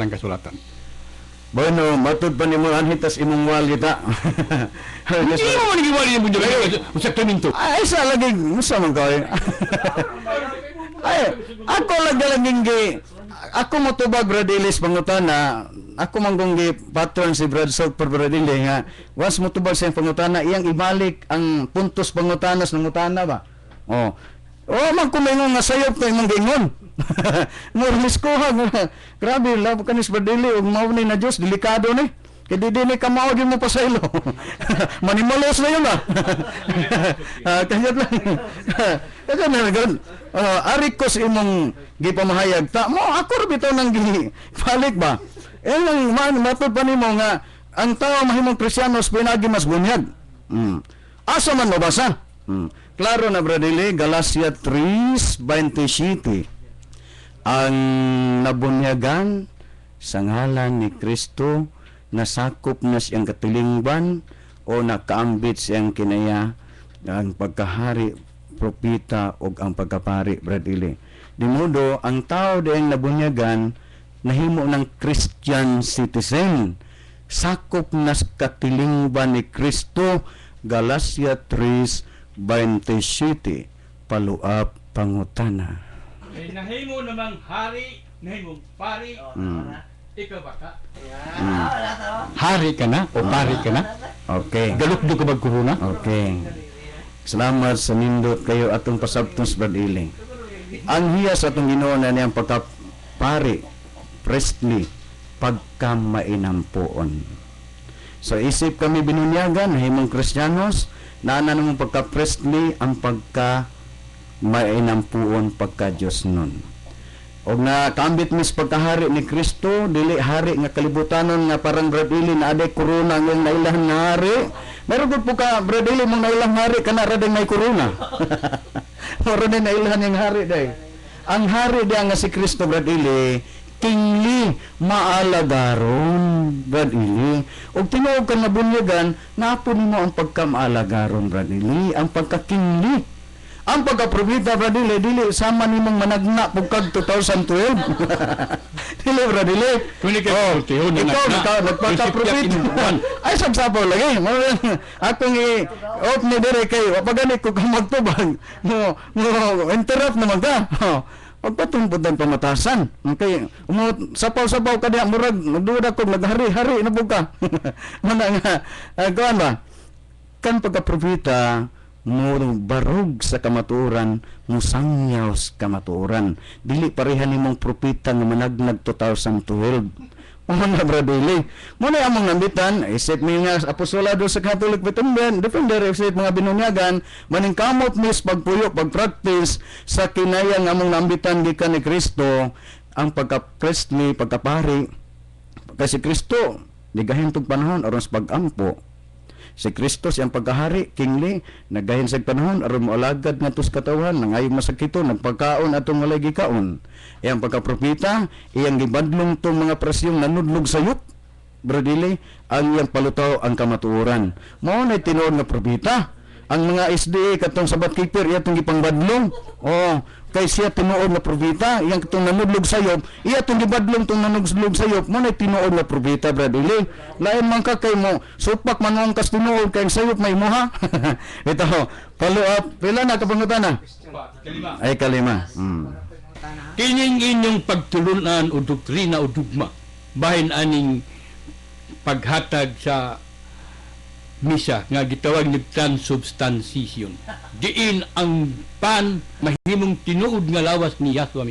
ang kasulatan. Bueno, matud pa nimo anhitas imong wal kita. Hindi mo man giwali mo dyan. Usak to minto. Ay, sa lagi, musa man ka. eh. Ay, ako lagi laging gi, ako mo tubag Bradilis pangutana, ako man kung gi patron si Brad South per Bradili nga, once mo tubag sa pangutana, iyang ibalik ang puntos pangutanas ng utana ba? Oh. Oh, man kumingon nga sayop kay mong gingon. Murmis ko ha. Grabe, labo ka ni sa Bradili, ug mao ni na Dios, delikado ni. Kaya di di ni kamao gyud mo pa sa ilo. Manimalos na yun? Ah, kanyat lang. Kasi na ganun. Uh, ari ko sa imong gipamahayag ta mo ako ra bitaw nang balik ba. Eh lang man matod pa nimo nga ang tao mahimong Kristiyanos pinagi mas bunyag. Mm. Asa man mabasa? Mm. Klaro na bradili Galacia 3:27 ang nabunyagan sa ngalan ni Kristo nasakop na siyang katilingban o nakaambit siyang kinaya ang pagkahari propita o ang pagkapari bradili di modo ang tao diang nabunyagan nahimo ng Christian citizen. Sakop na katilingban ni Kristo Galacia 3:27 paluap pangutana Eh, nahimo namang hari, nahimo pari, Mm. ikaw ba ka? Hari ka na o pari ka na. okay Galukdo ka magkuruna. Okay. Salamat sa nindot kayo atong pasabtong sa Bradili. Ang hiyas atong Ginoo na niyang pagkapari, Presley, pagkamainampuon. So isip kami binunyagan, himong Kristiyanos, na namang pagka Presley ang pagka mainampuon pagka Diyos nun. O na kambit mis pagkahari ni Kristo, dili hari nga kalibutanon nga parang bradili na aday corona nga nailang nga hari. Meron po ka bradili mong nailang hari kana ra day may corona. Moro din nailang yang hari day. Ang hari diya nga si Kristo bradili kingli maalagaron bradili og tinuod ka nga bunyagan napo nimo ang pagkamaalagaron bradili ang pagkakingli ang pagkaprobita bra dili dili sama nimong managna pugkag 2012. dili bra dili. Kung ikaw Oh, kultiho na ikaw nagka- nagpakaprobit. isip ka Ay sabsabaw lagi. Mao- Akong i off ni dire kay pagani ko ka magtubag. Mo mo interrupt naman ka. Pagpatumpod ang pamatasan. Okay, mo sapaw-sapaw ka diha murag nagduda ko naghari-hari na buka. Mana nga uh, kuan ba? kan pagkaprobita mo barog sa kamatuoran musangyaw sa kamatuoran dili pareha nimong propita nga managnag 2012 mo na bra dili mo na among nambitan isip mi nga apostolado sa Catholic Vitamben defender isip mga binunyagan maning kamot mis pagpuyo pagpractice sa kinaya nga among nambitan gikan ni Kristo ang pagka-Presley pagkapari. Kasi Kristo ligahintog panahon aron sa pag-ampo Si Kristo siyang pagkahari, kingli, nagahin sa panahon, aron mo alagad nga tos katawan, nangayong masakito, nagpagkaon atong walay gikaon. Iyang pagkapropita, iyang gibadlong tong mga prasyong nanudlog sayop, Bradili, ang iyang palutaw ang kamatuoran. Mao na tinuod nga propita. Ang mga SDA katong sabat keeper iya tong gipangbadlong. Oh, kay siya tinuod nga propita, iyang katong nanudlog sayop, iya tong gibadlong tong nanudlog sayop, mo na tinuod nga propita Bradili. Lain man ka kay mo, supak man ang kas tinuod kay sayop may moha. Ito, follow up. Pila na kapangutana? Pa, kalima. Ay kalima. Mm. Kining inyong pagtulunan o doktrina o dugma bahin aning paghatag sa misa nga gitawag ni transubstantiation. Diin ang pan mahimong tinuod nga lawas ni Yahweh